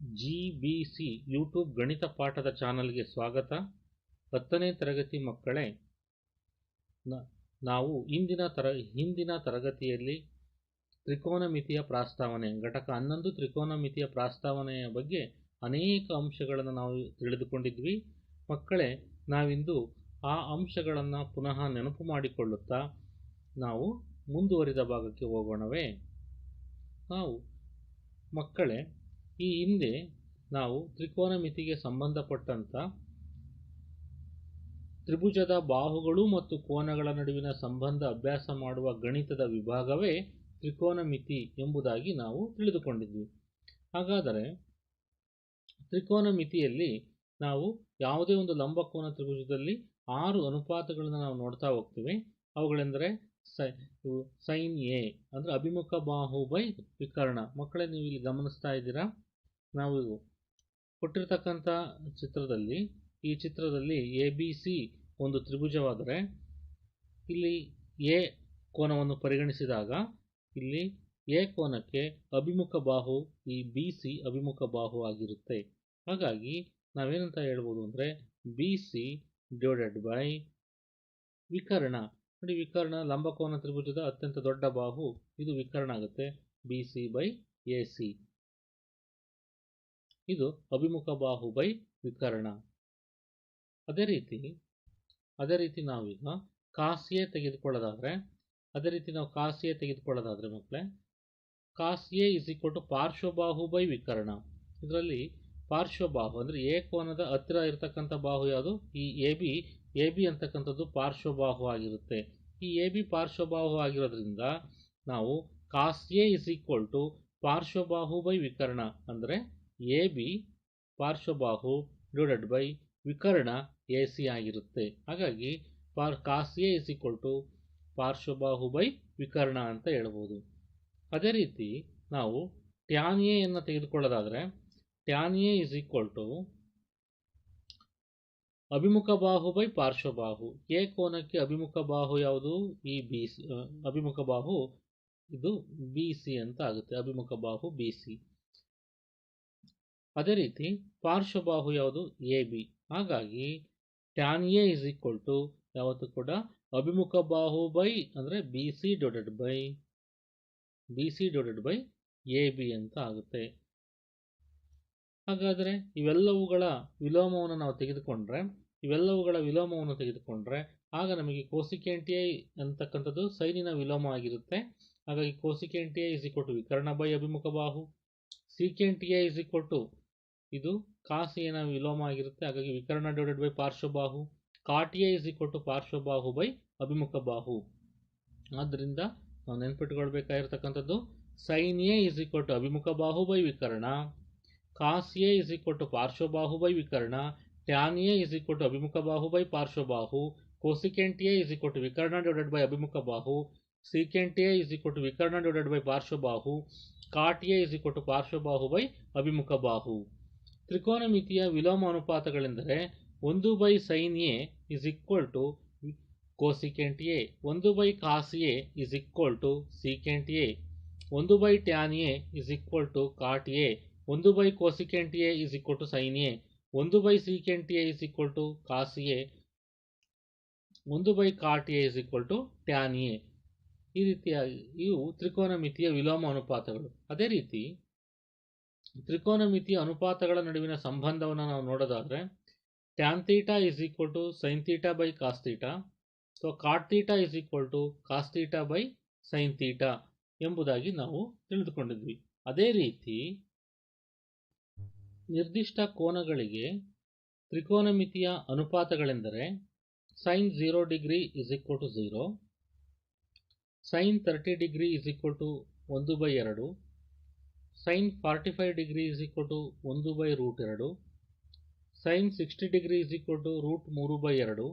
G B YouTube ಗಣಿತ ಪಾಠದ ಚಾನಲ್ಗೆ ಸ್ವಾಗತ. ಹತ್ತನೇ ತರಗತಿ ಮಕ್ಕಳೇ ನಾವು ಇಂದಿನ ತರ, ಹಿಂದಿನ ತರಗತಿಯಲ್ಲಿ ತ್ರಿಕೋನಮಿತಿಯ ಪ್ರಾಸ್ತಾವನೆ, ಘಟಕ ಹನ್ನೊಂದು ತ್ರಿಕೋನಮಿತಿಯ ಪ್ರಾಸ್ತಾವನೆಯ ಬಗ್ಗೆ ಅನೇಕ ಅಂಶಗಳನ್ನು ನಾವು ತಿಳಿದುಕೊಂಡಿದ್ವಿ. ಮಕ್ಕಳೇ, ನಾವಿಂದು ಆ ಅಂಶಗಳನ್ನು ಪುನಃ ನೆನಪು ಮಾಡಿಕೊಳ್ಳುತ್ತಾ ನಾವು ಮುಂದುವರಿದ ಭಾಗಕ್ಕೆ ಹೋಗೋಣವೇ. ನಾವು, ಮಕ್ಕಳೇ ಈ ಹಿಂದೆ ನಾವು ತ್ರಿಕೋನಮಿತಿಗೆ ಸಂಬಂಧಪಟ್ಟಂಥ ತ್ರಿಭುಜದ ಬಾಹುಗಳು ಮತ್ತು ಕೋನಗಳ ನಡುವಿನ ಸಂಬಂಧ ಅಭ್ಯಾಸ ಮಾಡುವ ಗಣಿತದ ವಿಭಾಗವೇ ತ್ರಿಕೋನಮಿತಿ ಎಂಬುದಾಗಿ ನಾವು ತಿಳಿದುಕೊಂಡಿದ್ವಿ. ಹಾಗಾದರೆ ತ್ರಿಕೋನಮಿತಿಯಲ್ಲಿ ನಾವು ಯಾವುದೇ ಒಂದು ಲಂಬಕೋನ ತ್ರಿಭುಜದಲ್ಲಿ ಆರು ಅನುಪಾತಗಳನ್ನು ನಾವು ನೋಡ್ತಾ ಹೋಗ್ತೀವಿ. ಅವುಗಳೆಂದರೆ ಸೈನ್ ಎ ಅಂದರೆ ಅಭಿಮುಖ ಬಾಹು ಬೈ ವಿಕರ್ಣ. ಮಕ್ಕಳೇ, ನೀವು ಇಲ್ಲಿ ಗಮನಿಸ್ತಾ ಇದ್ದೀರಾ? ನಾವು ಕೊಟ್ಟಿರ್ತಕ್ಕಂಥ ಚಿತ್ರದಲ್ಲಿ, ಈ ಚಿತ್ರದಲ್ಲಿ ಎ ಬಿ ಸಿ ಒಂದು ತ್ರಿಭುಜವಾದರೆ, ಇಲ್ಲಿ ಎ ಕೋನವನ್ನು ಪರಿಗಣಿಸಿದಾಗ, ಇಲ್ಲಿ ಎ ಕೋನಕ್ಕೆ ಅಭಿಮುಖ ಬಾಹು, ಈ ಬಿ ಸಿ ಅಭಿಮುಖ ಬಾಹು ಆಗಿರುತ್ತೆ. ಹಾಗಾಗಿ ನಾವೇನಂತ ಹೇಳ್ಬೋದು ಅಂದರೆ ಬಿ ಸಿ ಡಿವೈಡೆಡ್ ಬೈ ವಿಕರ್ಣ. ನೋಡಿ, ವಿಕರ್ಣ ಲಂಬಕೋನ ತ್ರಿಭುಜದ ಅತ್ಯಂತ ದೊಡ್ಡ ಬಾಹು, ಇದು ವಿಕರ್ಣ ಆಗುತ್ತೆ B C by A C ಇದು ಅಭಿಮುಖ ಬಾಹು ಬೈ ವಿಕರ್ಣ. ಅದೇ ರೀತಿ ಅದೇ ರೀತಿ ನಾವೀಗ ಕಾಸಿಯೇ ತೆಗೆದುಕೊಳ್ಳೋದಾದರೆ, ಅದೇ ರೀತಿ ನಾವು ಕಾಸಿಯೇ ತೆಗೆದುಕೊಳ್ಳೋದಾದ್ರೆ ಮಕ್ಕಳೇ, cos A is equal to ಪಾರ್ಶ್ವಬಾಹು by ವಿಕರ್ಣ. ಇದರಲ್ಲಿ ಪಾರ್ಶ್ವಬಾಹು ಅಂದರೆ ಎ ಕೋನದ ಹತ್ತಿರ ಇರತಕ್ಕಂಥ ಬಾಹು ಯಾವುದು? ಈ ಎ ಬಿ ಎ ಬಿ ಅಂತಕ್ಕಂಥದ್ದು ಪಾರ್ಶ್ವಬಾಹು ಆಗಿರುತ್ತೆ. ಈ ಎ ಬಿ ಪಾರ್ಶ್ವಬಾಹು ಆಗಿರೋದ್ರಿಂದ ನಾವು cos A is equal to ಪಾರ್ಶ್ವಬಾಹು by ವಿಕರ್ಣ ಅಂದರೆ ಎ ಬಿ ಪಾರ್ಶ್ವಬಾಹು ಡಿವೈಡೆಡ್ ಬೈ ವಿಕರ್ಣ ಎ ಸಿ ಆಗಿರುತ್ತೆ. ಹಾಗಾಗಿ ಪಾರ್ cos A is equal to ಪಾರ್ಶ್ವಬಾಹು by ವಿಕರ್ಣ ಅಂತ ಹೇಳ್ಬೋದು. ಅದೇ ರೀತಿ ನಾವು ಟ್ಯಾನ್ ಎಯನ್ನು ತೆಗೆದುಕೊಳ್ಳೋದಾದರೆ tan A is equal to ಅಭಿಮುಖ ಬಾಹು ಬೈ ಪಾರ್ಶ್ವಬಾಹು. ಎ ಕೋನಕ್ಕೆ ಅಭಿಮುಖ ಬಾಹು ಯಾವುದು? ಈ ಬಿ ಸಿ ಅಭಿಮುಖ ಬಾಹು ಇದು ಬಿ ಸಿ ಅಂತ ಆಗುತ್ತೆ. ಅಭಿಮುಖ ಬಾಹು ಬಿ ಸಿ ಅದೇ ರೀತಿ ಪಾರ್ಶ್ವಬಾಹು ಯಾವುದು? ಎ ಬಿ ಹಾಗಾಗಿ tan A is equal to ಯಾವತ್ತು ಕೂಡ ಅಭಿಮುಖ ಬಾಹು ಬೈ ಅಂದರೆ B C divided by B C divided by A B ಅಂತ ಆಗುತ್ತೆ. ಹಾಗಾದರೆ ಇವೆಲ್ಲವುಗಳ ವಿಲೋಮವನ್ನು ನಾವು ತೆಗೆದುಕೊಂಡ್ರೆ, ಇವೆಲ್ಲವುಗಳ ವಿಲೋಮವನ್ನು ತೆಗೆದುಕೊಂಡ್ರೆ, ಆಗ ನಮಗೆ ಕೋಸಿಕೆಂಟ್ ಐ ಅಂತಕ್ಕಂಥದ್ದು ಸೈನಿನ ವಿಲೋಮ ಆಗಿರುತ್ತೆ. ಹಾಗಾಗಿ cosecant A is equal to ವಿಕರ್ಣ by ಅಭಿಮುಖ ಬಾಹು. Secant A is equal to ಇದು ಕಾಸ್ ಎನ ವಿಲೋಮ ಆಗಿರುತ್ತೆ. ಹಾಗಾಗಿ ವಿಕರ್ಣ divided by ಪಾರ್ಶ್ವಬಾಹು, cot A is equal to ಪಾರ್ಶ್ವಬಾಹು by ಅಭಿಮುಖ ಬಾಹು. ಆದ್ದರಿಂದ ನಾವು ನೆನ್ಪಿಟ್ಕೊಳ್ಬೇಕಾಗಿರ್ತಕ್ಕಂಥದ್ದು sine A is equal to ಅಭಿಮುಖ ಬಾಹು by ವಿಕರ್ಣ cos A is equal to ಪಾರ್ಶ್ವಬಾಹು by ವಿಕರ್ಣ tan A is equal to ಅಭಿಮುಖ ಬಾಹು by ಪಾರ್ಶ್ವಬಾಹು cosecant A is equal to ವಿಕರ್ಣ divided by ಅಭಿಮುಖ ಬಾಹು secant A is equal to ವಿಕರ್ಣ divided by ಪಾರ್ಶ್ವಬಾಹು cot A is equal to ಪಾರ್ಶ್ವಬಾಹು by ಅಭಿಮುಖ ಬಾಹು. ತ್ರಿಕೋನಮಿತಿಯ ವಿಲೋಮ ಅನುಪಾತಗಳೆಂದರೆ ಒಂದು by sine A is equal to cosecant A ಒಂದು by cos A is equal to secant A ಒಂದು by tan A is equal to cot A ಒಂದು by cosecant A is equal to sine A ಒಂದು by secant A is equal to cos A ಒಂದು by cot A is equal to tan A ಈ ರೀತಿಯಾಗಿ ಇವು ತ್ರಿಕೋನಮಿತಿಯ ವಿಲೋಮ ಅನುಪಾತಗಳು ಅದೇ ರೀತಿ ತ್ರಿಕೋನಮಿತಿಯ ಅನುಪಾತಗಳ ನಡುವಿನ ಸಂಬಂಧವನ್ನು ನಾವು ನೋಡೋದಾದರೆ tan theta is equal to sine theta by cos theta so cot theta is equal to cos by sine theta ಎಂಬುದಾಗಿ ನಾವು ತಿಳಿದುಕೊಂಡಿದ್ವಿ. ಅದೇ ರೀತಿ ನಿರ್ದಿಷ್ಟ ಕೋನಗಳಿಗೆ ತ್ರಿಕೋನಮಿತಿಯ ಅನುಪಾತಗಳೆಂದರೆ sine zero degree is equal to zero sine thirty degree is equal to ಒಂದು by ಎರಡು sine forty five degree is equal to ಒಂದು ಬೈ ರೂಟ್ ಎರಡು sine sixty degree is equal to root ಮೂರು ಬೈ ಎರಡು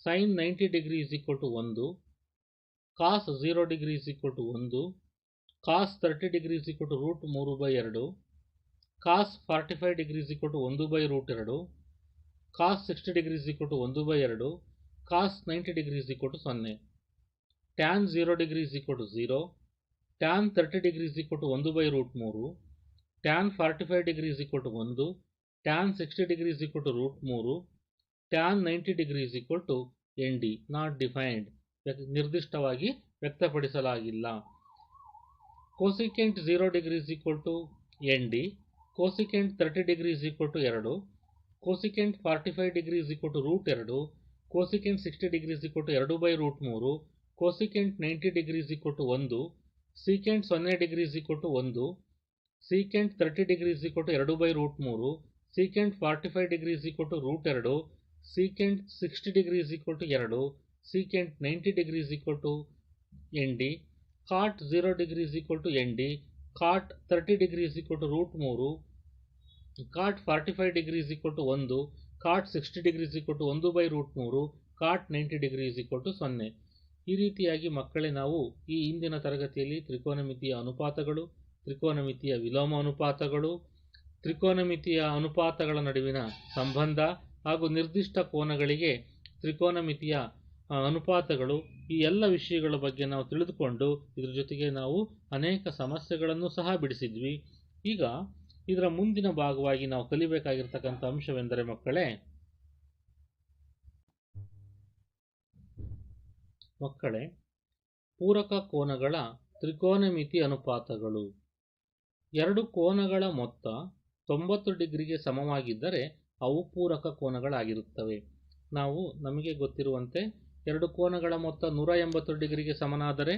sine ninety degree is equal to ಒಂದು cos zero degree is equal to ಒಂದು cos thirty degree is equal to root ಮೂರು by ಎರಡು cos forty five degree is equal to ಒಂದು by root ಎರಡು cos sixty degree is equal to ಒಂದು by ಎರಡು cos ninety degree is equal to ಸೊನ್ನೆ. Tan zero degree is equal to zero tan thirty degree is equal to ಒಂದು by root ಮೂರು tan forty five degree is equal to ಒಂದು tan sixty degree is equal to root ಮೂರು tan ninety degree is equal to N D not defined ನಿರ್ದಿಷ್ಟವಾಗಿ ವ್ಯಕ್ತಪಡಿಸಲಾಗಿಲ್ಲ. Cosecant zero degree is equal to N D cosecant thirty degree is equal to ಎರಡು cosecant forty five degree is equal to root ಎರಡು cosecant sixty degree is equal to ಎರಡು by root ಮೂರು cosecant ninety degree is equal to ಒಂದು secant ಸೊನ್ನೆ degree equal ಒಂದು secant thirty degree equal ಎರಡು by root ಮೂರು secant forty five degree equal root ಎರಡು secant sixty degree equal ಎರಡು secant ninety degree equal to N D cot zero degree equal to N D cot thirty degree ಸಿಕ್ಕೊಟ್ಟು root ಮೂರು cot forty five degree equal ಒಂದು cot sixty degree equal ಒಂದು by root ಮೂರು cot ninety degree equal ಸೊನ್ನೆ ಈ ರೀತಿಯಾಗಿ ಮಕ್ಕಳೇ ನಾವು ಈ ಹಿಂದಿನ ತರಗತಿಯಲ್ಲಿ ತ್ರಿಕೋನಮಿತಿಯ ಅನುಪಾತಗಳು, ತ್ರಿಕೋನಮಿತಿಯ ವಿಲೋಮ ಅನುಪಾತಗಳು, ತ್ರಿಕೋನಮಿತಿಯ ಅನುಪಾತಗಳ ನಡುವಿನ ಸಂಬಂಧ ಹಾಗೂ ನಿರ್ದಿಷ್ಟ ಕೋನಗಳಿಗೆ ತ್ರಿಕೋನಮಿತಿಯ ಅನುಪಾತಗಳು ಈ ಎಲ್ಲ ವಿಷಯಗಳ ಬಗ್ಗೆ ನಾವು ತಿಳಿದುಕೊಂಡು ಇದರ ಜೊತೆಗೆ ನಾವು ಅನೇಕ ಸಮಸ್ಯೆಗಳನ್ನು ಸಹ ಬಿಡಿಸಿದ್ವಿ. ಈಗ ಇದರ ಮುಂದಿನ ಭಾಗವಾಗಿ ನಾವು ಕಲಿಬೇಕಾಗಿರ್ತಕ್ಕಂಥ ಅಂಶವೆಂದರೆ ಮಕ್ಕಳೇ ಮಕ್ಕಳೇ, ಪೂರಕ ಕೋನಗಳ ತ್ರಿಕೋನಮಿತಿ ಅನುಪಾತಗಳು. ಎರಡು ಕೋನಗಳ ಮೊತ್ತ ತೊಂಬತ್ತು ಡಿಗ್ರಿಗೆ ಸಮವಾಗಿದ್ದರೆ ಅವು ಪೂರಕ ಕೋನಗಳಾಗಿರುತ್ತವೆ. ನಾವು ನಮಗೆ ಗೊತ್ತಿರುವಂತೆ ಎರಡು ಕೋನಗಳ ಮೊತ್ತ ನೂರ ಎಂಬತ್ತು ಡಿಗ್ರಿಗೆ ಸಮನಾದರೆ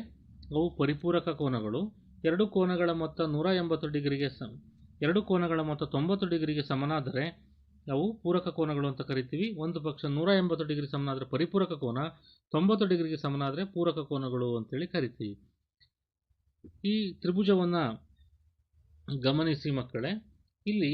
ಅವು ಪರಿಪೂರಕ ಕೋನಗಳು. ಎರಡು ಕೋನಗಳ ಮೊತ್ತ ನೂರ ಎಂಬತ್ತು ಡಿಗ್ರಿಗೆ ಸಮ, ಎರಡು ಕೋನಗಳ ಮೊತ್ತ ತೊಂಬತ್ತು ಡಿಗ್ರಿಗೆ ಸಮನಾದರೆ ಅವು ಪೂರಕ ಕೋನಗಳು ಅಂತ ಕರಿತೀವಿ. ಒಂದು ಪಕ್ಷ ನೂರ ಎಂಬತ್ತು ಡಿಗ್ರಿ ಸಮನಾದರೆ ಪರಿಪೂರಕ ಕೋನ, ತೊಂಬತ್ತು ಡಿಗ್ರಿಗೆ ಸಮನಾದರೆ ಪೂರಕ ಕೋನಗಳು ಅಂತೇಳಿ ಕರಿತೀವಿ. ಈ ತ್ರಿಭುಜವನ್ನು ಗಮನಿಸಿ ಮಕ್ಕಳೇ, ಇಲ್ಲಿ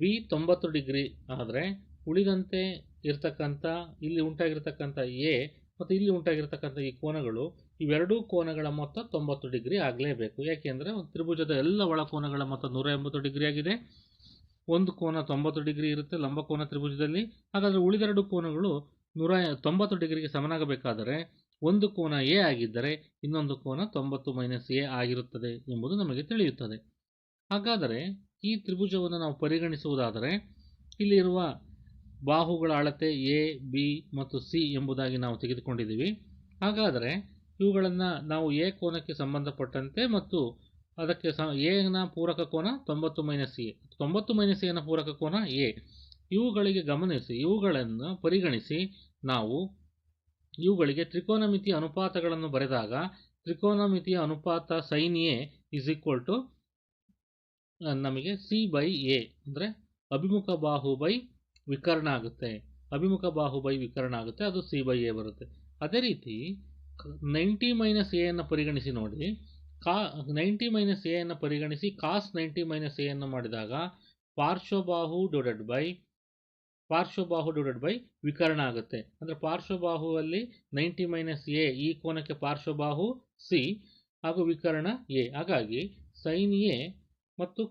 ಬಿ ತೊಂಬತ್ತು ಡಿಗ್ರಿ ಆದರೆ ಉಳಿದಂತೆ ಇರತಕ್ಕಂಥ, ಇಲ್ಲಿ ಉಂಟಾಗಿರ್ತಕ್ಕಂಥ ಎ ಮತ್ತು ಇಲ್ಲಿ ಉಂಟಾಗಿರ್ತಕ್ಕಂಥ ಈ ಕೋನಗಳು, ಇವೆರಡೂ ಕೋನಗಳ ಮೊತ್ತ ತೊಂಬತ್ತು ಡಿಗ್ರಿ ಆಗಲೇಬೇಕು. ಯಾಕೆಂದರೆ ತ್ರಿಭುಜದ ಎಲ್ಲ ಒಳಕೋನಗಳ ಮೊತ್ತ ನೂರ ಎಂಬತ್ತು ಡಿಗ್ರಿ ಆಗಿದೆ. ಒಂದು ಕೋನ ತೊಂಬತ್ತು ಡಿಗ್ರಿ ಇರುತ್ತೆ ಲಂಬಕೋನ ತ್ರಿಭುಜದಲ್ಲಿ. ಹಾಗಾದರೆ ಉಳಿದೆರಡು ಕೋನಗಳು ನೂರ ತೊಂಬತ್ತು ಡಿಗ್ರಿಗೆ ಸಮನಾಗಬೇಕಾದರೆ ಒಂದು ಕೋನ ಎ ಆಗಿದ್ದರೆ ಇನ್ನೊಂದು ಕೋನ ತೊಂಬತ್ತು ಮೈನಸ್ ಎ ಆಗಿರುತ್ತದೆ ಎಂಬುದು ನಮಗೆ ತಿಳಿಯುತ್ತದೆ. ಹಾಗಾದರೆ ಈ ತ್ರಿಭುಜವನ್ನು ನಾವು ಪರಿಗಣಿಸುವುದಾದರೆ ಇಲ್ಲಿರುವ ಬಾಹುಗಳ ಅಳತೆ ಎ, ಬಿ ಮತ್ತು ಸಿ ಎಂಬುದಾಗಿ ನಾವು ತೆಗೆದುಕೊಂಡಿದ್ದೀವಿ. ಹಾಗಾದರೆ ಇವುಗಳನ್ನು ನಾವು ಎ ಕೋನಕ್ಕೆ ಸಂಬಂಧಪಟ್ಟಂತೆ ಮತ್ತು ಅದಕ್ಕೆ ಸ ಎನ ಪೂರಕ ಕೋನ ತೊಂಬತ್ತು ಮೈನಸ್ ಎ. ತೊಂಬತ್ತು ಮೈನಸ್ ಎನ ಪೂರಕ ಕೋನ ಎ. ಇವುಗಳಿಗೆ ಗಮನಿಸಿ, ಇವುಗಳನ್ನು ಪರಿಗಣಿಸಿ ನಾವು ಇವುಗಳಿಗೆ ತ್ರಿಕೋನಮಿತಿ ಅನುಪಾತಗಳನ್ನು ಬರೆದಾಗ ತ್ರಿಕೋನಮಿತಿಯ ಅನುಪಾತ sine A is equal to ನಮಗೆ ಸಿ ಬೈ ಎ ಅಂದರೆ ಅಭಿಮುಖ ಬಾಹು ಬೈ ವಿಕರ್ಣ ಆಗುತ್ತೆ. ಅಭಿಮುಖ ಬಾಹು ಬೈ ವಿಕರ್ಣ ಆಗುತ್ತೆ, ಅದು ಸಿ ಬೈ ಎ ಬರುತ್ತೆ. ಅದೇ ರೀತಿ ನೈಂಟಿ ಮೈನಸ್ ಎಯನ್ನು ಪರಿಗಣಿಸಿ ನೋಡಿ. ಕಾ, ನೈಂಟಿ ಮೈನಸ್ ಎ ಅನ್ನು ಪರಿಗಣಿಸಿ ಕಾಸ್ ನೈಂಟಿ ಮೈನಸ್ ಎ ಅನ್ನು ಮಾಡಿದಾಗ ಪಾರ್ಶ್ವಬಾಹು ಡಿವೈಡೆಡ್ ಬೈ, ಪಾರ್ಶ್ವಬಾಹು ಡಿವೈಡೆಡ್ ಬೈ ವಿಕರ್ಣ ಆಗುತ್ತೆ. ಅಂದರೆ ಪಾರ್ಶ್ವಬಾಹುವಲ್ಲಿ ನೈಂಟಿ ಮೈನಸ್ ಎ ಈ ಕೋನಕ್ಕೆ ಪಾರ್ಶ್ವಬಾಹು ಸಿ ಹಾಗೂ ವಿಕರ್ಣ ಎ. ಹಾಗಾಗಿ ಸೈನ್ ಎ ಮತ್ತು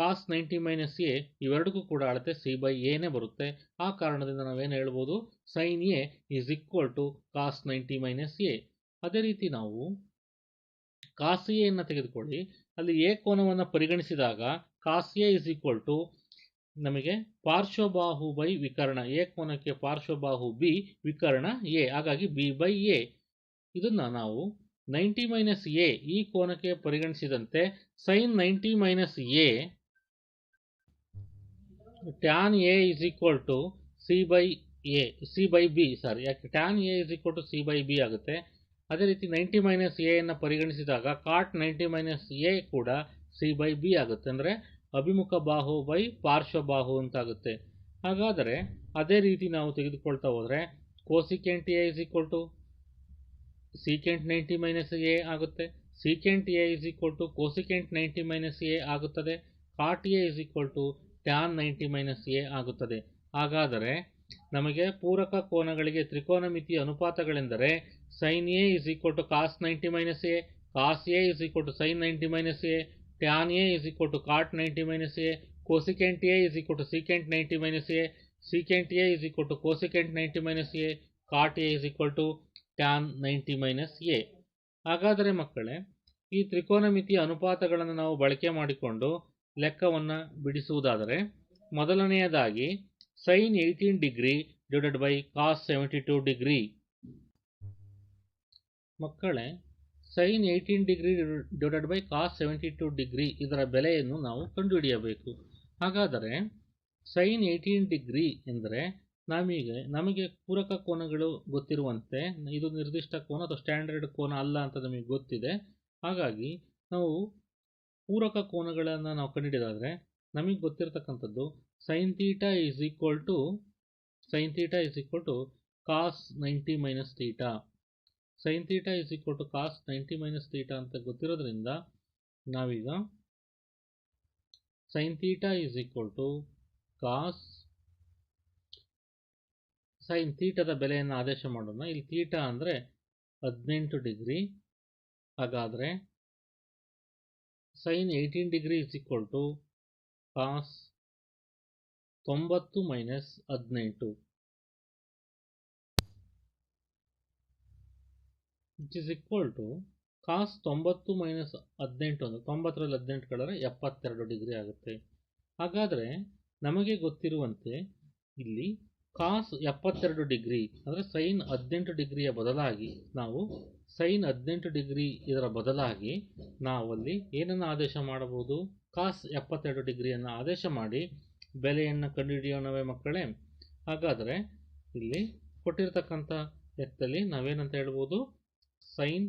ಕಾಸ್ ನೈಂಟಿ ಮೈನಸ್ ಎ ಇವೆರಡಕ್ಕೂ ಕೂಡ ಅಳತೆ ಸಿ ಬೈ ಎನೇ ಬರುತ್ತೆ. ಆ ಕಾರಣದಿಂದ ನಾವೇನು ಹೇಳ್ಬೋದು? Sine A is equal to cos ninety minus A. ಅದೇ ರೀತಿ ನಾವು ಕಾಸ್ ಎಯನ್ನು ತೆಗೆದುಕೊಳ್ಳಿ. ಅಲ್ಲಿ ಎ ಕೋನವನ್ನು ಪರಿಗಣಿಸಿದಾಗ ಕಾಸಿಯ ಇಸ್ ಈಕ್ವಲ್ ಟು ನಮಗೆ ಪಾರ್ಶ್ವಬಾಹು ಬೈ ವಿಕರ್ಣ, ಎ ಕೋನಕ್ಕೆ ಪಾರ್ಶ್ವಬಾಹು ಬಿ ವಿಕರ್ಣ ಎ, ಹಾಗಾಗಿ ಬಿ ಬೈ ಎ. ಇದನ್ನು ನಾವು ನೈಂಟಿ ಮೈನಸ್ ಎ, ಈ ಕೋನಕ್ಕೆ ಪರಿಗಣಿಸಿದಂತೆ sine ninety minus A tan A is equal to C by A C by B sorry ಯಾಕೆ tan A is equal to C by B ಆಗುತ್ತೆ? ಅದೇ ರೀತಿ ninety minus ಅನ್ನು ಪರಿಗಣಿಸಿದಾಗ ಕಾಟ್ ನೈಂಟಿ ಮೈನಸ್ ಎ ಕೂಡ C by B ಆಗುತ್ತೆ. ಅಂದರೆ ಅಭಿಮುಖ ಬಾಹು ಬೈ ಪಾರ್ಶ್ವ ಬಾಹು ಅಂತಾಗುತ್ತೆ. ಹಾಗಾದರೆ ಅದೇ ರೀತಿ ನಾವು ತೆಗೆದುಕೊಳ್ತಾ ಹೋದರೆ cosecant A is equal to secant ninety minus A ಆಗುತ್ತೆ. Secant A is equal to cosecant ninety minus A ಆಗುತ್ತದೆ. Cot A is equal to tan ninety minus A ಆಗುತ್ತದೆ. ಹಾಗಾದರೆ ನಮಗೆ ಪೂರಕ ಕೋನಗಳಿಗೆ ತ್ರಿಕೋನಮಿತಿ ಅನುಪಾತಗಳೆಂದರೆ sine A is equal to cos ninety minus A cos A is equal to sine ninety minus A tan A is equal to cot ninety minus A cosecant A is equal to secant ninety minus A secant A is equal to cosecant ninety minus A cot A is equal to tan ninety minus A ಹಾಗಾದರೆ ಮಕ್ಕಳೇ, ಈ ತ್ರಿಕೋನಮಿತಿ ಅನುಪಾತಗಳನ್ನು ನಾವು ಬಳಕೆ ಮಾಡಿಕೊಂಡು ಲೆಕ್ಕವನ್ನು ಬಿಡಿಸುವುದಾದರೆ, ಮೊದಲನೆಯದಾಗಿ sine eighteen degree divided by sin seventy degree. Degree ಮಕ್ಕಳೇ sine eighteen degree divided by cos seventy two degree ಇದರ ಬೆಲೆಯನ್ನು ನಾವು ಕಂಡುಹಿಡಿಯಬೇಕು ಹಾಗಾದರೆ ಸೈನ್ ಏಯ್ಟೀನ್ ಡಿಗ್ರಿ ಎಂದರೆ ನಮಗೆ ನಮಗೆ ಪೂರಕ ಕೋನಗಳು ಗೊತ್ತಿರುವಂತೆ, ಇದು ನಿರ್ದಿಷ್ಟ ಕೋನ ಅಥವಾ ಸ್ಟ್ಯಾಂಡರ್ಡ್ ಕೋನ ಅಲ್ಲ ಅಂತ ನಮಗೆ ಗೊತ್ತಿದೆ ಹಾಗಾಗಿ, ನಾವು ಪೂರಕ ಕೋನಗಳನ್ನು ನಾವು ಕಂಡುಹಿಡಿಯೋದಾದರೆ ನಮಗೆ ಗೊತ್ತಿರತಕ್ಕಂಥದ್ದು sine theta is equal to sine theta is equal to cos ninety minus theta sine theta is equal to cos ninety minus theta ಅಂತ ಗೊತ್ತಿರೋದ್ರಿಂದ ನಾವೀಗ sine theta is equal to cos sine ತೀಟದ ಬೆಲೆಯನ್ನು ಆದೇಶ ಮಾಡೋಣ. ಇಲ್ಲಿ ತೀಟಾ ಅಂದರೆ ಹದಿನೆಂಟು degree. ಹಾಗಾದರೆ sine eighteen degree is equal to cos ತೊಂಬತ್ತು ಮೈನಸ್ ಹದಿನೆಂಟು. It is equal to cos ತೊಂಬತ್ತು ಮೈನಸ್ ಹದಿನೆಂಟು ಅಂದರೆ ತೊಂಬತ್ತರಲ್ಲಿ ಹದಿನೆಂಟು ಕಳೆದ್ರೆ ಎಪ್ಪತ್ತೆರಡು ಡಿಗ್ರಿ ಆಗುತ್ತೆ. ಹಾಗಾದರೆ ನಮಗೆ ಗೊತ್ತಿರುವಂತೆ ಇಲ್ಲಿ ಕಾಸ್ ಎಪ್ಪತ್ತೆರಡು ಡಿಗ್ರಿ ಅಂದರೆ ಸೈನ್ ಹದಿನೆಂಟು ಡಿಗ್ರಿಯ ಬದಲಾಗಿ ನಾವು ಸೈನ್ ಹದಿನೆಂಟು ಡಿಗ್ರಿ ಇದರ ಬದಲಾಗಿ ನಾವಲ್ಲಿ ಏನನ್ನು ಆದೇಶ ಮಾಡಬಹುದು? ಕಾಸ್ ಎಪ್ಪತ್ತೆರಡು ಡಿಗ್ರಿಯನ್ನು ಆದೇಶ ಮಾಡಿ ಬೆಲೆಯನ್ನು ಕಂಡುಹಿಡಿಯೋಣವೇ ಮಕ್ಕಳೇ. ಹಾಗಾದರೆ ಇಲ್ಲಿ ಕೊಟ್ಟಿರ್ತಕ್ಕಂಥ ಲೆಕ್ಕದಲ್ಲಿ ನಾವೇನಂತ ಹೇಳ್ಬೋದು? ಸೈನ್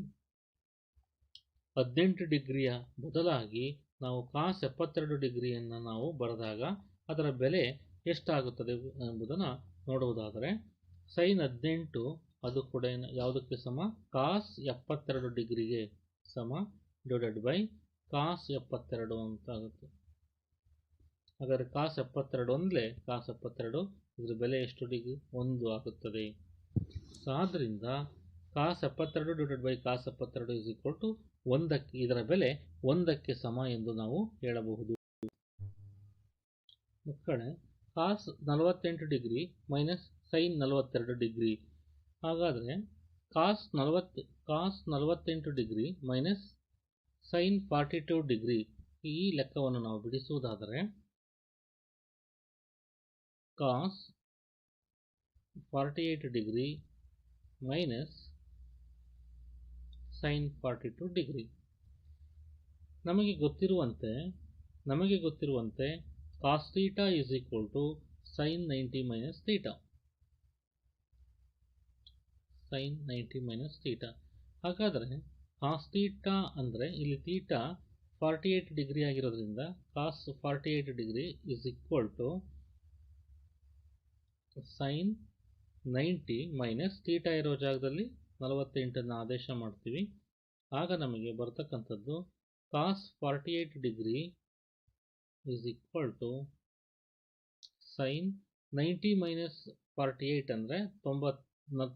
ಹದಿನೆಂಟು ಡಿಗ್ರಿಯ ಬದಲಾಗಿ ನಾವು ಕಾಸ್ ಎಪ್ಪತ್ತೆರಡು ಡಿಗ್ರಿಯನ್ನು ನಾವು ಬರೆದಾಗ ಅದರ ಬೆಲೆ ಎಷ್ಟಾಗುತ್ತದೆ ಎಂಬುದನ್ನು ನೋಡುವುದಾದರೆ, ಸೈನ್ ಹದಿನೆಂಟು ಅದು ಕೂಡ ಯಾವುದಕ್ಕೆ ಸಮ? ಕಾಸ್ ಎಪ್ಪತ್ತೆರಡು ಡಿಗ್ರಿಗೆ ಸಮ ಡಿವೈಡೆಡ್ ಬೈ ಕಾಸ್ ಎಪ್ಪತ್ತೆರಡು ಅಂತ ಆಗುತ್ತೆ. ಹಾಗಾದರೆ ಕಾಸ್ ಎಪ್ಪತ್ತೆರಡು ಒಂದಲೇ ಕಾಸ್ ಎಪ್ಪತ್ತೆರಡು, ಇದರ ಬೆಲೆ ಎಷ್ಟು ಡಿಗ್ರಿ? ಒಂದು ಆಗುತ್ತದೆ. ಸೊ ಆದ್ದರಿಂದ ಕಾಸ್ ಎಪ್ಪತ್ತೆರಡು ಡಿವೈಡೆಡ್ ಬೈ ಕಾಸ್ ಎಪ್ಪತ್ತೆರಡು ಇಸ್ ಈಕ್ವಲ್ ಟು ಒಂದಕ್ಕೆ, ಇದರ ಬೆಲೆ ಒಂದಕ್ಕೆ ಸಮ ಎಂದು ನಾವು ಹೇಳಬಹುದು. ಮಕ್ಕಳೇ ಕಾಸ್ ನಲವತ್ತೆಂಟು ಡಿಗ್ರಿ ಮೈನಸ್ ಸೈನ್ ನಲವತ್ತೆರಡು ಡಿಗ್ರಿ. ಹಾಗಾದರೆ ಕಾಸ್ ನಲವತ್ತು ಕಾಸ್ ನಲವತ್ತೆಂಟು degree minus sine forty two degree. ಈ ಲೆಕ್ಕವನ್ನು ನಾವು ಬಿಡಿಸುವುದಾದರೆ eight degree minus sine forty two degree ನಮಗೆ ಗೊತ್ತಿರುವಂತೆ ನಮಗೆ ಗೊತ್ತಿರುವಂತೆ cos theta is equal to sine ninety minus theta sine ninety minus theta ಹಾಗಾದರೆ cos ತೀಟಾ ಅಂದರೆ ಇಲ್ಲಿ ಫಾರ್ಟಿ ಏಯ್ಟ್ ಡಿಗ್ರಿ ಆಗಿರೋದ್ರಿಂದ forty eight degree is equal to sine ninety minus theta ಇರೋ ಜಾಗದಲ್ಲಿ ನಲವತ್ತೆಂಟನ್ನು ಆದೇಶ ಮಾಡ್ತೀವಿ. ಆಗ ನಮಗೆ ಬರ್ತಕ್ಕಂಥದ್ದು cos forty eight degree is equal to sine ninety minus forty eight ಅಂದರೆ ತೊಂಬತ್ತು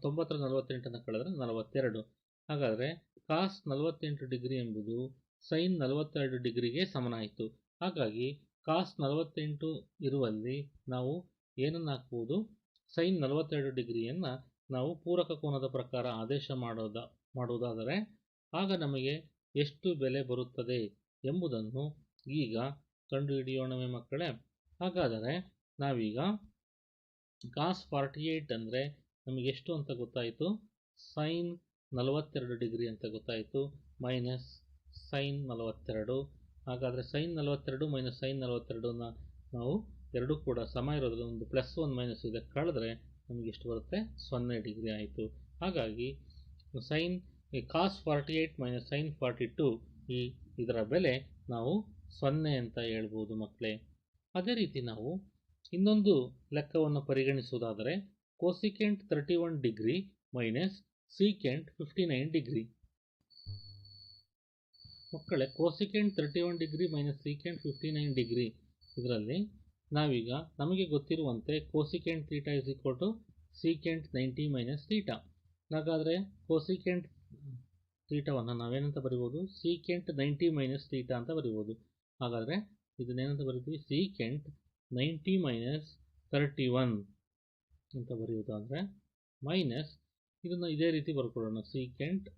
ತೊಂಬತ್ತರ ನಲವತ್ತೆಂಟನ್ನು ಕಳೆದ್ರೆ ನಲವತ್ತೆರಡು. ಹಾಗಾದರೆ ಕಾಸ್ ನಲವತ್ತೆಂಟು ಡಿಗ್ರಿ ಎಂಬುದು ಸೈನ್ ನಲವತ್ತೆರಡು ಡಿಗ್ರಿಗೆ ಸಮನಾಯಿತು. ಹಾಗಾಗಿ ಕಾಸ್ ನಲವತ್ತೆಂಟು ಇರುವಲ್ಲಿ ನಾವು ಏನನ್ನು ಹಾಕ್ಬೋದು ಸೈನ್ ನಲವತ್ತೆರಡು ಡಿಗ್ರಿಯನ್ನು ನಾವು ಪೂರಕ ಕೋನದ ಪ್ರಕಾರ ಆದೇಶ ಮಾಡೋದ, ಮಾಡುವುದಾದರೆ ಆಗ ನಮಗೆ ಎಷ್ಟು ಬೆಲೆ ಬರುತ್ತದೆ ಎಂಬುದನ್ನು ಈಗ ಕಂಡುಹಿಡಿಯೋಣವೇ ಮಕ್ಕಳೇ. ಹಾಗಾದರೆ ನಾವೀಗ ಕಾಸ್ ಫಾರ್ಟಿ ಏಯ್ಟ್ ಅಂದರೆ ನಮಗೆ ಎಷ್ಟು ಅಂತ ಗೊತ್ತಾಯಿತು? ಸೈನ್ ನಲವತ್ತೆರಡು ಡಿಗ್ರಿ ಅಂತ ಗೊತ್ತಾಯಿತು. ಮೈನಸ್ ಸೈನ್ ನಲವತ್ತೆರಡು. ಹಾಗಾದರೆ ಸೈನ್ ನಲವತ್ತೆರಡು ಮೈನಸ್ ಸೈನ್ ನಲವತ್ತೆರಡನ್ನು ನಾವು ಎರಡೂ ಕೂಡ ಸಮ ಇರೋದ್ರಿಂದ ಒಂದು ಪ್ಲಸ್ ಒನ್ ಮೈನಸ್ ಇದೆ. ಕಳೆದ್ರೆ ನಮಗೆ ಎಷ್ಟು ಬರುತ್ತೆ? ಸೊನ್ನೆ ಡಿಗ್ರಿ ಆಯಿತು. ಹಾಗಾಗಿ sine cos forty eight minus sine forty two ಈ ಇದರ ಬೆಲೆ ನಾವು ಸೊನ್ನೆ ಅಂತ ಹೇಳ್ಬೋದು ಮಕ್ಕಳೇ ಅದೇ ರೀತಿ ನಾವು ಇನ್ನೊಂದು ಲೆಕ್ಕವನ್ನು ಪರಿಗಣಿಸುವುದಾದರೆ cosecant thirty one degree minus secant fifty nine degree ಮಕ್ಕಳೇ cosecant thirty one degree minus secant fifty nine degree ಇದರಲ್ಲಿ ನಾವೀಗ ನಮಗೆ ಗೊತ್ತಿರುವಂತೆ cosecant theta is equal to secant ninety minus theta ಹಾಗಾದರೆ ಕೋಸಿಕೆಂಟ್ ತೀಟವನ್ನು ನಾವೇನಂತ ಬರಿಬೋದು? ಸೀಕೆಂಟ್ ನೈಂಟಿ ಮೈನಸ್ ತೀಟಾ ಅಂತ ಬರಿಬೋದು. ಹಾಗಾದರೆ ಇದನ್ನೇನಂತ ಬರಿತೀವಿ? Secant ninety minus thirty one ಅಂತ ಬರೆಯುವುದಾದರೆ ಮೈನಸ್ ಇದನ್ನು ಇದೇ ರೀತಿ ಬರ್ಕೊಳ್ಳೋಣ. ಸೀಕೆಂಟ್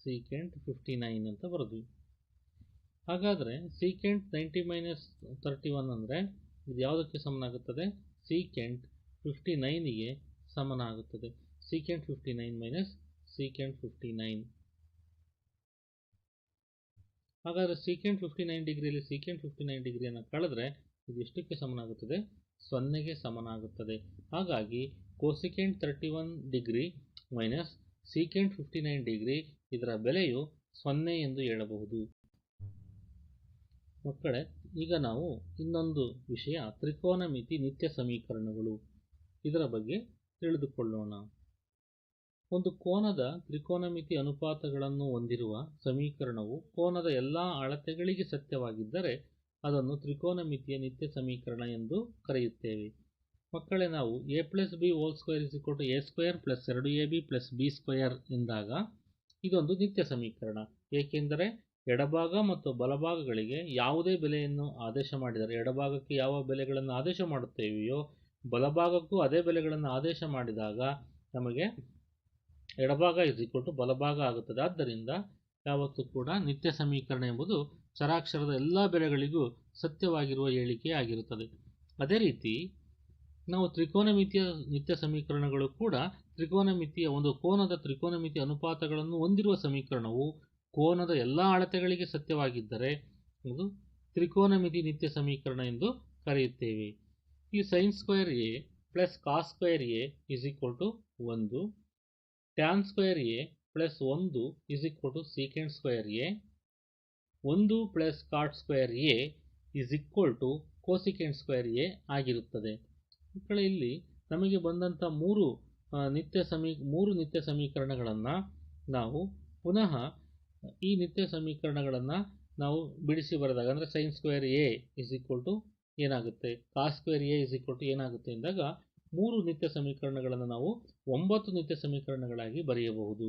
ಸೀಕೆಂಟ್ ಫಿಫ್ಟಿ ನೈನ್ ಅಂತ ಬರೆದ್ವಿ. ಹಾಗಾದರೆ secant ninety minus thirty one ಅಂದರೆ ಇದು ಯಾವುದಕ್ಕೆ ಸಮನಾಗುತ್ತದೆ? ಸೀಕೆಂಟ್ ಫಿಫ್ಟಿ ನೈನಿಗೆ ಸಮನಾಗುತ್ತದೆ. Secant fifty nine minus secant fifty nine ಹಾಗಾದರೆ ಸೀಕೆಂಟ್ ಫಿಫ್ಟಿ ನೈನ್ ಡಿಗ್ರಿಯಲ್ಲಿ ಸೀಕೆಂಟ್ ಫಿಫ್ಟಿ ನೈನ್ ಡಿಗ್ರಿಯನ್ನು ಕಳೆದ್ರೆ ಇದು ಎಷ್ಟಕ್ಕೆ ಸಮನಾಗುತ್ತದೆ? ಸೊನ್ನೆಗೆ ಸಮನಾಗುತ್ತದೆ. ಹಾಗಾಗಿ cosecant thirty one degree minus secant fifty nine degree ಇದರ ಬೆಲೆಯು ಸೊನ್ನೆ ಎಂದು ಹೇಳಬಹುದು. ಮಕ್ಕಳೇ, ಈಗ ನಾವು ಇನ್ನೊಂದು ವಿಷಯ ತ್ರಿಕೋನಮಿತಿ ನಿತ್ಯ ಸಮೀಕರಣಗಳು ಇದರ ಬಗ್ಗೆ ತಿಳಿದುಕೊಳ್ಳೋಣ. ಒಂದು ಕೋನದ ತ್ರಿಕೋನಮಿತಿ ಅನುಪಾತಗಳನ್ನು ಹೊಂದಿರುವ ಸಮೀಕರಣವು ಕೋನದ ಎಲ್ಲ ಅಳತೆಗಳಿಗೆ ಸತ್ಯವಾಗಿದ್ದರೆ ಅದನ್ನು ತ್ರಿಕೋನಮಿತಿಯ ನಿತ್ಯ ಸಮೀಕರಣ ಎಂದು ಕರೆಯುತ್ತೇವೆ. ಮಕ್ಕಳೇ, ನಾವು A plus B whole square is to A square plus ಎರಡು A B plus B square ಎಂದಾಗ ಇದೊಂದು ನಿತ್ಯ ಸಮೀಕರಣ. ಏಕೆಂದರೆ ಎಡಭಾಗ ಮತ್ತು ಬಲಭಾಗಗಳಿಗೆ ಯಾವುದೇ ಬೆಲೆಯನ್ನು ಆದೇಶ ಮಾಡಿದರೆ, ಎಡಭಾಗಕ್ಕೆ ಯಾವ ಬೆಲೆಗಳನ್ನು ಆದೇಶ ಮಾಡುತ್ತೇವೆಯೋ, ಬಲಭಾಗಕ್ಕೂ ಅದೇ ಬೆಲೆಗಳನ್ನು ಆದೇಶ ಮಾಡಿದಾಗ ನಮಗೆ ಎಡಭಾಗ ಇಸ್ ಬಲಭಾಗ ಆಗುತ್ತದೆ. ಆದ್ದರಿಂದ ಯಾವತ್ತೂ ಕೂಡ ನಿತ್ಯ ಸಮೀಕರಣ ಎಂಬುದು ಚರಾಕ್ಷರದ ಎಲ್ಲ ಬೆಲೆಗಳಿಗೂ ಸತ್ಯವಾಗಿರುವ ಹೇಳಿಕೆ ಆಗಿರುತ್ತದೆ. ಅದೇ ರೀತಿ ನಾವು ತ್ರಿಕೋನಮಿತಿಯ ನಿತ್ಯ ಸಮೀಕರಣಗಳು ಕೂಡ ತ್ರಿಕೋನಮಿತಿಯ ಒಂದು ಕೋನದ ತ್ರಿಕೋನಮಿತಿ ಅನುಪಾತಗಳನ್ನು ಹೊಂದಿರುವ ಸಮೀಕರಣವು ಕೋನದ ಎಲ್ಲ ಅಳತೆಗಳಿಗೆ ಸತ್ಯವಾಗಿದ್ದರೆ ಇದು ತ್ರಿಕೋನಮಿತಿ ನಿತ್ಯ ಸಮೀಕರಣ ಎಂದು ಕರೆಯುತ್ತೇವೆ. ಈ sine square A plus cos square A is equal to ಒಂದು ಟ್ಯಾನ್ ಸ್ಕ್ವೇರ್ ಎ ಪ್ಲಸ್ ಒಂದು is equal to secant square A ಒಂದು plus cot square A is equal to cosecant square A ಆಗಿರುತ್ತದೆ. ಮಕ್ಕಳೇ, ಇಲ್ಲಿ ನಮಗೆ ಬಂದಂಥ ಮೂರು ನಿತ್ಯ ಸಮೀ, ಮೂರು ನಿತ್ಯ ಸಮೀಕರಣಗಳನ್ನು ನಾವು ಪುನಃ ಈ ನಿತ್ಯ ಸಮೀಕರಣಗಳನ್ನು ನಾವು ಬಿಡಿಸಿ ಬರೆದಾಗ, ಅಂದರೆ sine square A is equal to ಏನಾಗುತ್ತೆ? Cos square A is equal to ಏನಾಗುತ್ತೆ ಅಂದಾಗ ಮೂರು ನಿತ್ಯ ಸಮೀಕರಣಗಳನ್ನು ನಾವು ಒಂಬತ್ತು ನಿತ್ಯ ಸಮೀಕರಣಗಳಾಗಿ ಬರೆಯಬಹುದು.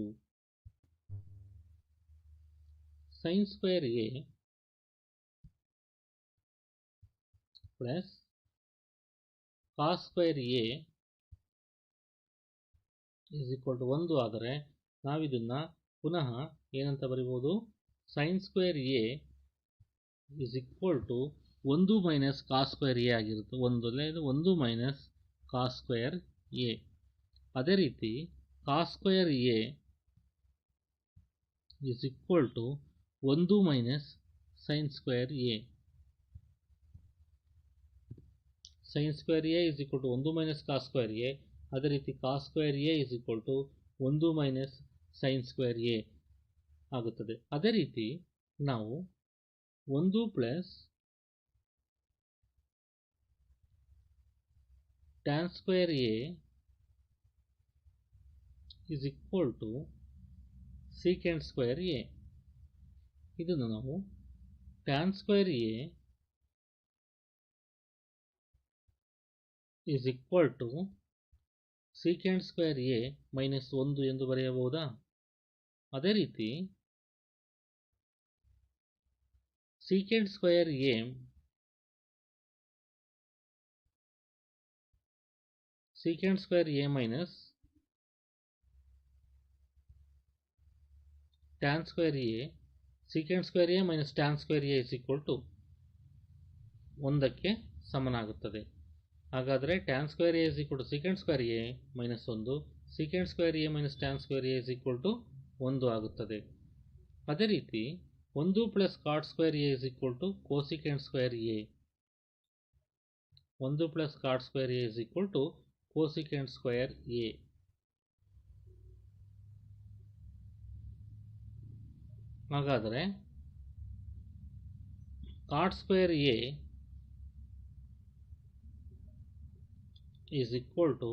Sine square A plus cos square A is equal to ಒಂದು ಆದರೆ ನಾವಿದನ್ನು ಪುನಃ ಏನಂತ ಬರಿಬೋದು? Sine square A is equal to ಒಂದು ಮೈನಸ್ ಕಾಸ್ ಸ್ಕ್ವೇರ್ ಎ ಆಗಿರುತ್ತೆ. ಒಂದು ಇದು ಒಂದು ಮೈನಸ್ ಕಾಸ್ ಸ್ಕ್ವೇರ್ ಎ ಅದೇ ರೀತಿ cos square A is equal to ಒಂದು minus sine square A sine square A is equal to ಒಂದು ಮೈನಸ್ ಕಾಸ್ ಸ್ಕ್ವೇರ್ ಎ ಅದೇ ರೀತಿ cos square A is equal to ಒಂದು ಮೈನಸ್ ಸೈನ್ ಸ್ಕ್ವೇರ್ ಎ ಆಗುತ್ತದೆ. ಅದೇ ರೀತಿ ನಾವು ಒಂದು plus tan square A is equal to secant square A ಇದನ್ನು ನಾವು tan square A is equal to secant square A minus ಒಂದು ಎಂದು ಬರೆಯಬಹುದಾ? ಅದೇ ರೀತಿ secant square A secant square A minus tan square A secant square A minus tan square A is equal to ಒಂದಕ್ಕೆ ಸಮನಾಗುತ್ತದೆ. ಹಾಗಾದರೆ tan square A is equal to secant square A minus ಒಂದು secant square A minus tan square A is equal to ಒಂದು ಆಗುತ್ತದೆ. ಅದೇ ರೀತಿ ಒಂದು plus cot square A is equal to cosecant square A ಒಂದು plus cot square A is equal to cosecant square A ಹಾಗಾದರೆ cot square A is equal to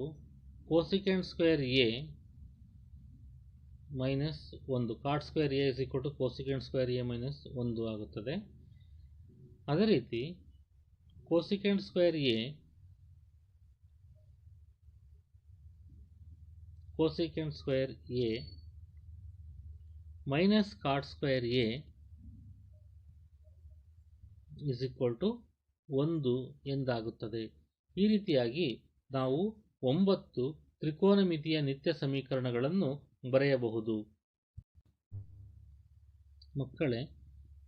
cosecant square a minus ಒಂದು cot square A is equal to cosecant square A minus ಒಂದು ಆಗುತ್ತದೆ. ಅದೇ ರೀತಿ cosecant square A cosecant square A minus cot square A is equal to ಒಂದು ಎಂದಾಗುತ್ತದೆ. ಈ ರೀತಿಯಾಗಿ ನಾವು ಒಂಬತ್ತು ತ್ರಿಕೋನಮಿತಿಯ ನಿತ್ಯ ಸಮೀಕರಣಗಳನ್ನು ಬರೆಯಬಹುದು. ಮಕ್ಕಳೇ,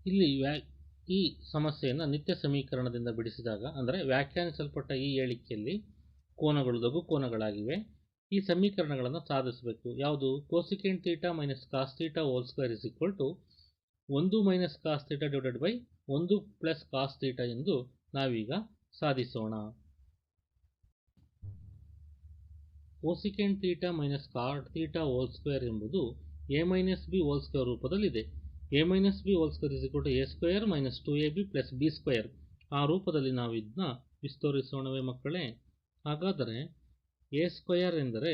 ಇಲ್ಲಿ ವ್ಯಾ, ಈ ಸಮಸ್ಯೆಯನ್ನು ನಿತ್ಯ ಸಮೀಕರಣದಿಂದ ಬಿಡಿಸಿದಾಗ, ಅಂದರೆ ವ್ಯಾಖ್ಯಾನಿಸಲ್ಪಟ್ಟ ಈ ಹೇಳಿಕೆಯಲ್ಲಿ ಕೋನಗಳು ಲಘು ಕೋನಗಳಾಗಿವೆ. ಈ ಸಮೀಕರಣಗಳನ್ನು ಸಾಧಿಸಬೇಕು. ಯಾವುದು? Cosecant theta minus cos theta whole square is equal to ಒಂದು minus cos theta divided by ಒಂದು ಪ್ಲಸ್ ಕಾಸ್ ತೀಟಾ ಎಂದು ನಾವೀಗ ಸಾಧಿಸೋಣ. Cosecant theta minus cot theta whole square ಎಂಬುದು A minus B whole square ರೂಪದಲ್ಲಿದೆ. A minus B whole square is to A square minus two A B plus B square ಆ ರೂಪದಲ್ಲಿ ನಾವು ಇದನ್ನ ವಿಸ್ತರಿಸೋಣವೇ ಮಕ್ಕಳೇ. ಹಾಗಾದರೆ ಎ ಸ್ಕ್ವೇರ್ ಎಂದರೆ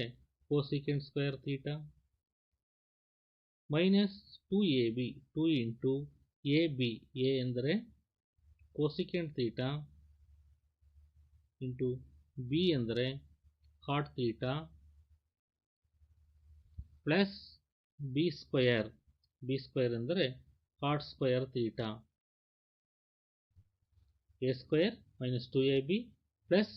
cosecant square theta minus two A B two into A B A ಎಂದರೆ ಕೋಸಿಕೆಂಡ್ ತೀಟಾ ಇಂಟು ಬಿ ಎಂದರೆ cot theta plus B square B square ಅಂದರೆ cot square theta A square minus two A B plus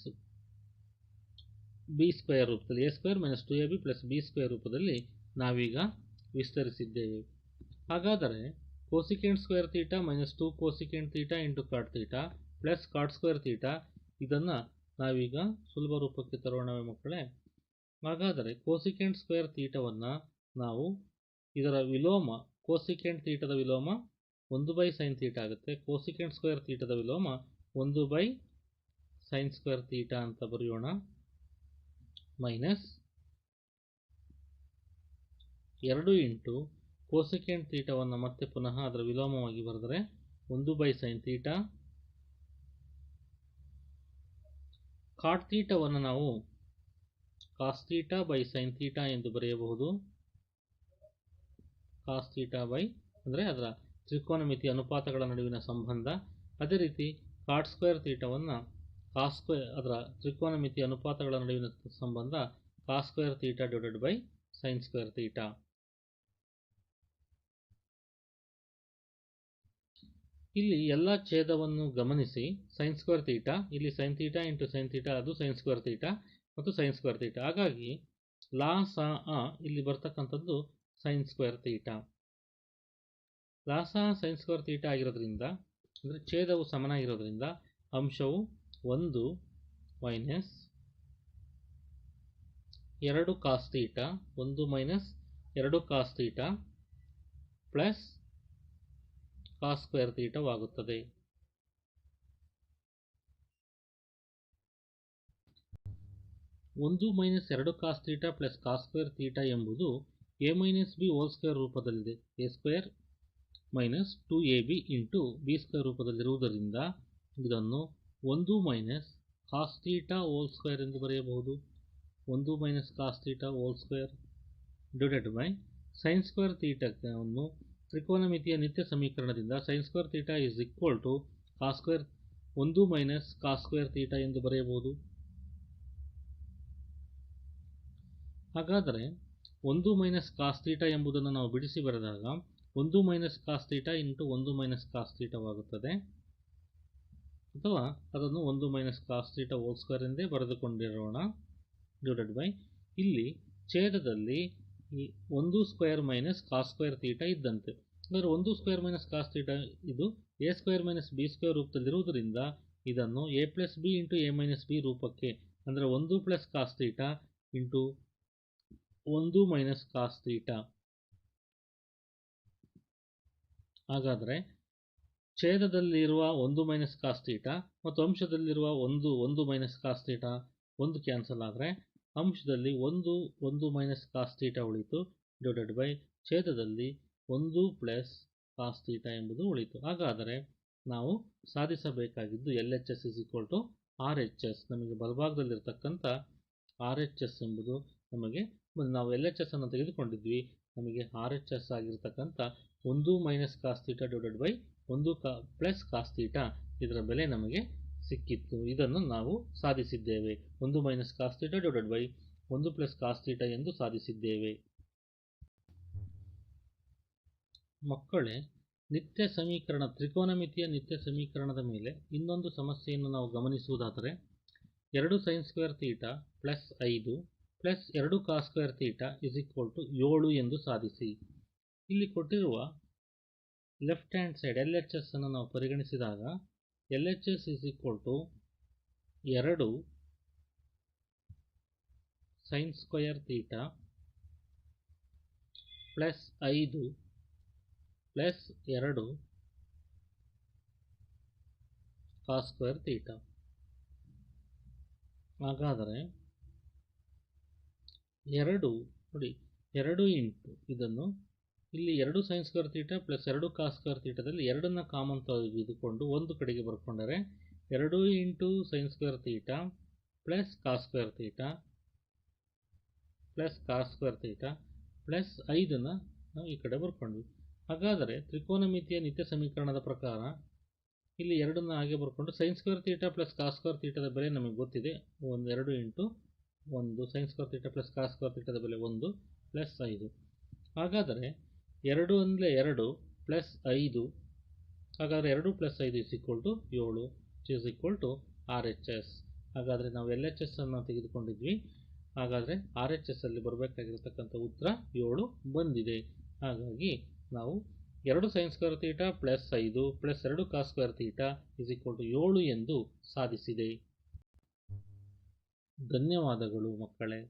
B square ರೂಪದಲ್ಲಿ A square minus two A B plus B square ರೂಪದಲ್ಲಿ ನಾವೀಗ ವಿಸ್ತರಿಸಿದ್ದೇವೆ. ಹಾಗಾದರೆ cosecant square theta minus two cosecant theta into cot theta plus cot square theta ಇದನ್ನು ನಾವೀಗ ಸುಲಭ ರೂಪಕ್ಕೆ ತರೋಣವೇ ಮಕ್ಕಳೇ. ಹಾಗಾದರೆ ಕೋಸಿಕೆಂಟ್ ಸ್ಕ್ವೇರ್ ತೀಟವನ್ನು ನಾವು ಇದರ ವಿಲೋಮ ಕೋಸಿಕೆಂಟ್ ತೀಟದ ವಿಲೋಮ ಒಂದು ಬೈ ಸೈನ್ ತೀಟ ಆಗುತ್ತೆ. ಕೋಸಿಕೆಂಟ್ ಸ್ಕ್ವೇರ್ ತೀಟದ ವಿಲೋಮ ಒಂದು ಬೈ ಸೈನ್ ಸ್ಕ್ವೇರ್ ತೀಟ ಅಂತ ಬರೆಯೋಣ. ಮೈನಸ್ ಎರಡು ಇಂಟು ಕೋಸಿಕೆಂಟ್ ತೀಟವನ್ನು ಮತ್ತೆ ಪುನಃ ಅದರ ವಿಲೋಮವಾಗಿ ಬರೆದರೆ ಒಂದು ಬೈ ಸೈನ್ ತೀಟ ಕಾಟ್ ತೀಟವನ್ನು ನಾವು cos theta by sine theta ಎಂದು ಬರೆಯಬಹುದು. ಕಾಸ್ ತೀಟ ಬೈ ಅಂದರೆ ಅದರ ತ್ರಿಕೋನಮಿತಿ ಅನುಪಾತಗಳ ನಡುವಿನ ಸಂಬಂಧ. ಅದೇ ರೀತಿ ಕಾಟ್ ಸ್ಕ್ವೇರ್ ತೀಟವನ್ನು ಕಾಸ್ ಸ್ಕ್ವೇರ್ ಅದರ ತ್ರಿಕೋನಮಿತಿ ಅನುಪಾತಗಳ ನಡುವಿನ ಸಂಬಂಧ cos square theta divided by sine square theta ಇಲ್ಲಿ ಎಲ್ಲ ಛೇದವನ್ನು ಗಮನಿಸಿ ಸೈನ್ ಸ್ಕ್ವೇರ್ ತೀಟ ಇಲ್ಲಿ sine theta into sine theta ಅದು ಸೈನ್ ಸ್ಕ್ವೇರ್ ತೀಟ ಮತ್ತು ಸೈನ್ ಸ್ಕ್ವೇರ್ ತೀಟ ಹಾಗಾಗಿ, ಲಾ ಸ ಅ ಇಲ್ಲಿ ಬರ್ತಕ್ಕಂಥದ್ದು ಸೈನ್ ಸ್ಕ್ವೇರ್ ತೀಟ ಲಾಸ ಸೈನ್ ಸ್ಕ್ವೇರ್ ತೀಟ ಆಗಿರೋದ್ರಿಂದ, ಅಂದರೆ ಛೇದವು ಸಮನಾಗಿರೋದ್ರಿಂದ ಅಂಶವು ಒಂದು ಮೈನಸ್ ಎರಡು ಕಾಸ್ ತೀಟ ಒಂದು ಮೈನಸ್ ಎರಡು cos theta plus cos square ತೀಟವಾಗುತ್ತದೆ ಒಂದು ಮೈನಸ್ ಎರಡು cos theta plus cos square theta ಎಂಬುದು A minus B whole square ರೂಪದಲ್ಲಿದೆ. A square minus two A B into B square ರೂಪದಲ್ಲಿರುವುದರಿಂದ ಇದನ್ನು ಒಂದು minus cos theta whole square ಎಂದು ಬರೆಯಬಹುದು. ಒಂದು minus cos theta whole square divided by sine square ತೀಟವನ್ನು ತ್ರಿಕೋನಮಿತಿಯ ನಿತ್ಯ ಸಮೀಕರಣದಿಂದ sine square theta is equal to cos square ಒಂದು minus cos square theta ಎಂದು ಬರೆಯಬಹುದು. ಹಾಗಾದರೆ ಒಂದು ಮೈನಸ್ ಕಾಸ್ ಥೀಟಾ ಎಂಬುದನ್ನು ನಾವು ಬಿಡಿಸಿ ಬರೆದಾಗ ಒಂದು ಮೈನಸ್ ಕಾಸ್ ಥೀಟಾ ಇಂಟು ಒಂದು ಮೈನಸ್ ಕಾಸ್ ತೀಟವಾಗುತ್ತದೆ ಅಥವಾ ಅದನ್ನು ಒಂದು minus cos theta whole square ಎಂದೇ ಬರೆದುಕೊಂಡಿರೋಣ. ಡಿವೈಡೆಡ್ ಬೈ ಇಲ್ಲಿ ಛೇದದಲ್ಲಿ ಈ ಒಂದು square minus cos square theta ಇದ್ದಂತೆ. ಅಂದರೆ ಒಂದು ಸ್ಕ್ವೇರ್ ಮೈನಸ್ ಕಾಸ್ ತೀಟ ಇದು A square minus B square ರೂಪದಲ್ಲಿರುವುದರಿಂದ ಇದನ್ನು A plus B into A minus B ರೂಪಕ್ಕೆ, ಅಂದರೆ ಒಂದು ಪ್ಲಸ್ ಕಾಸ್ ತೀಟ ಇಂಟು ಒಂದು ಮೈನಸ್ ಕಾಸ್ ತೀಟ ಹಾಗಾದರೆ ಛೇದದಲ್ಲಿರುವ ಒಂದು ಮೈನಸ್ ಕಾಸ್ ತೀಟ ಮತ್ತು ಅಂಶದಲ್ಲಿರುವ ಒಂದು ಒಂದು ಮೈನಸ್ ಕಾಸ್ ತೀಟ ಒಂದು ಕ್ಯಾನ್ಸಲ್ ಆದರೆ ಅಂಶದಲ್ಲಿ ಒಂದು ಒಂದು ಮೈನಸ್ ಕಾಸ್ ತೀಟ ಉಳಿತು ಡಿವೈಡೆಡ್ ಬೈ ಛೇದದಲ್ಲಿ ಒಂದು ಪ್ಲಸ್ ಕಾಸ್ ತೀಟ ಎಂಬುದು ಉಳಿತು. ಹಾಗಾದರೆ ನಾವು ಸಾಧಿಸಬೇಕಾಗಿದ್ದು L H S is equal to R H S ನಮಗೆ ಬಲಭಾಗದಲ್ಲಿರ್ತಕ್ಕಂಥ ಆರ್ ಎಚ್ ಎಸ್ ಎಂಬುದು ನಮಗೆ, ನಾವು ಎಲ್ ಎಚ್ ಎಸ್ ಅನ್ನು ತೆಗೆದುಕೊಂಡಿದ್ವಿ. ನಮಗೆ ಆರ್ ಎಚ್ ಎಸ್ ಆಗಿರ್ತಕ್ಕಂಥ ಒಂದು minus cos theta divided by ಒಂದು ಕಾ ಪ್ಲಸ್ ಕಾಸ್ ತೀಟ ಇದರ ಬೆಲೆ ನಮಗೆ ಸಿಕ್ಕಿತ್ತು. ಇದನ್ನು ನಾವು ಸಾಧಿಸಿದ್ದೇವೆ. ಒಂದು minus cos theta divided by ಒಂದು ಪ್ಲಸ್ ಕಾಸ್ ತೀಟ ಎಂದು ಸಾಧಿಸಿದ್ದೇವೆ. ಮಕ್ಕಳೇ, ನಿತ್ಯ ಸಮೀಕರಣ, ತ್ರಿಕೋನಮಿತಿಯ ನಿತ್ಯ ಸಮೀಕರಣದ ಮೇಲೆ ಇನ್ನೊಂದು ಸಮಸ್ಯೆಯನ್ನು ನಾವು ಗಮನಿಸುವುದಾದರೆ, ಎರಡು ಸೈನ್ ಸ್ಕ್ವೇರ್ ತೀಟ ಪ್ಲಸ್ ಐದು ಪ್ಲಸ್ ಎರಡು cos square theta is equal to ಏಳು ಎಂದು ಸಾಧಿಸಿ. ಇಲ್ಲಿ ಕೊಟ್ಟಿರುವ left hand side L H S ಅನ್ನು ನಾವು ಪರಿಗಣಿಸಿದಾಗ L H S is equal to ಎರಡು ಸೈನ್ ಸ್ಕ್ವಯರ್ ತೀಟ ಪ್ಲಸ್ ಐದು ಪ್ಲಸ್ ಎರಡು ಕಾ ಸ್ಕ್ವೇರ್ ತೀಟ ಹಾಗಾದರೆ ಎರಡು ನೋಡಿ, ಎರಡು ಇಂಟು ಇದನ್ನು ಇಲ್ಲಿ ಎರಡು ಸೈನ್ ಸ್ಕ್ವೇರ್ ತೀಟ ಪ್ಲಸ್ ಎರಡು ಕಾಸ್ ಸ್ಕ್ವೇರ್ ತೀಟದಲ್ಲಿ ಎರಡನ್ನ ಕಾಮನ್ ತೆಗೆದುಕೊಂಡು ಒಂದು ಕಡೆಗೆ ಬರ್ಕೊಂಡರೆ ಎರಡು into sines square theta plus cos square theta plus cos square theta plus ಐದನ್ನು ನಾವು ಈ ಕಡೆ ಬರ್ಕೊಂಡ್ವಿ. ಹಾಗಾದರೆ ತ್ರಿಕೋನಮಿತಿಯ ನಿತ್ಯ ಸಮೀಕರಣದ ಪ್ರಕಾರ ಇಲ್ಲಿ ಎರಡನ್ನ ಹಾಗೆ ಬರ್ಕೊಂಡು sine square theta plus cos square ತೀಟದ ಬೆಲೆ ನಮಗೆ ಗೊತ್ತಿದೆ. ಒಂದು ಎರಡು ಇಂಟು ಒಂದು sine square theta plus cos square ತೀಟದ ಬೆಲೆ ಒಂದು ಪ್ಲಸ್ ಐದು. ಹಾಗಾದರೆ ಎರಡು ಅಂದರೆ ಎರಡು ಪ್ಲಸ್ ಐದು. ಹಾಗಾದರೆ ಎರಡು ಪ್ಲಸ್ ಐದು ಇಸ್ ಈಕ್ವಲ್ ಟು ಏಳು is equal to R H S ಹಾಗಾದರೆ ನಾವು ಎಲ್ ಎಚ್ ಎಸ್ ಅನ್ನು ತೆಗೆದುಕೊಂಡಿದ್ವಿ. ಹಾಗಾದರೆ ಆರ್ ಎಚ್ ಎಸ್ ಅಲ್ಲಿ ಬರಬೇಕಾಗಿರ್ತಕ್ಕಂಥ ಉತ್ತರ ಏಳು ಬಂದಿದೆ. ಹಾಗಾಗಿ ನಾವು ಎರಡು ಸೈನ್ಸ್ ಸ್ಕ್ವೇರ್ ತೀಟ ಪ್ಲಸ್ ಐದು ಪ್ಲಸ್ ಎರಡು cos square theta is equal to ಏಳು ಎಂದು ಸಾಧಿಸಿದೆ. ಧನ್ಯವಾದಗಳು ಮಕ್ಕಳೇ.